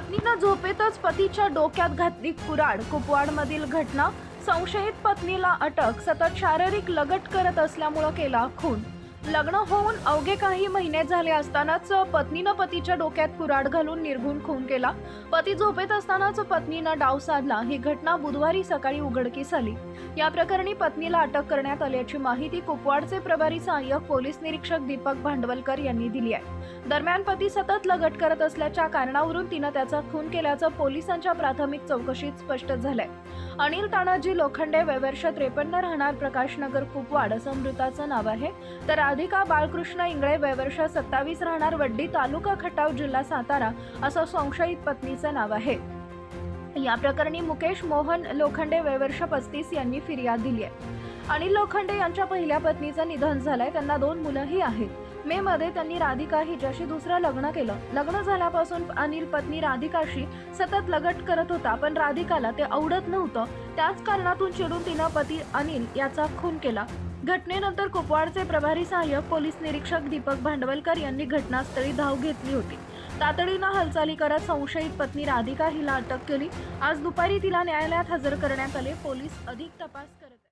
पत्नीनं झोपेतच पतीच्या डोक्यात घातली कुराड. कुपवाडमधील घटना संशयित पत्नीला अटक. सतत शारीरिक लगट करत असल्यामुळं केला खून. लग्न होऊन अवघे काही महिने झाले असतानाच पत्नीनं पतीच्या डोक्यात कुराड घालून निर्घुण खून केला. पती झोपेत असतानाच पत्नीनं डाव साधला. ही घटना बुधवारी सकाळी उघडकीस आली. या प्रकरणी पत्नीला अटक करण्यात आल्याची माहिती कुपवाडचे प्रभारी सहाय्यक पोलीस निरीक्षक दीपक भांडवलकर यांनी दिली आहे. दरम्यान पती सतत लगट करत असल्याच्या कारणावरून तिनं त्याचा खून केल्याचं पोलिसांच्या प्राथमिक चौकशीत स्पष्ट झालंय. अनिल तानाजी लोखंडे वयवर्ष त्रेपन्न राहणार प्रकाशनगर कुपवाड असं मृताचं नाव आहे. तर राधिका बाळकृष्ण इंगळे वयवर्ष सत्तावीस राहणार वड्डी तालुका खटाव जिल्हा सातारा असं संशयित पत्नीचं नाव आहे. या प्रकरणी मुकेश मोहन लोखंडे वयवर्ष पस्तीस यांनी फिर्याद दिली आहे. अनिल लोखंडे यांच्या पहिल्या पत्नीचं निधन झालंय. त्यांना दोन मुलंही आहेत. मे मध्ये त्यांनी राधिका हिच्याशी दुसरं लग्न केलं. लग्न झाल्यापासून अनिल पत्नी राधिकाशी सतत लगट करत होता पण राधिकाला ते आवडत नव्हतं. त्याच कारणातून चिडून तिनं पती अनिल याचा खून केला. घटनेनंतर कुपवाडचे प्रभारी सहाय्यक पोलीस निरीक्षक दीपक भांडवलकर यांनी घटनास्थळी धाव घेतली होती. तातडीनं हालचाली करत संशयित पत्नी राधिका हिला अटक केली. आज दुपारी तिला न्यायालयात हजर करण्यात आले. पोलीस अधिक तपास करत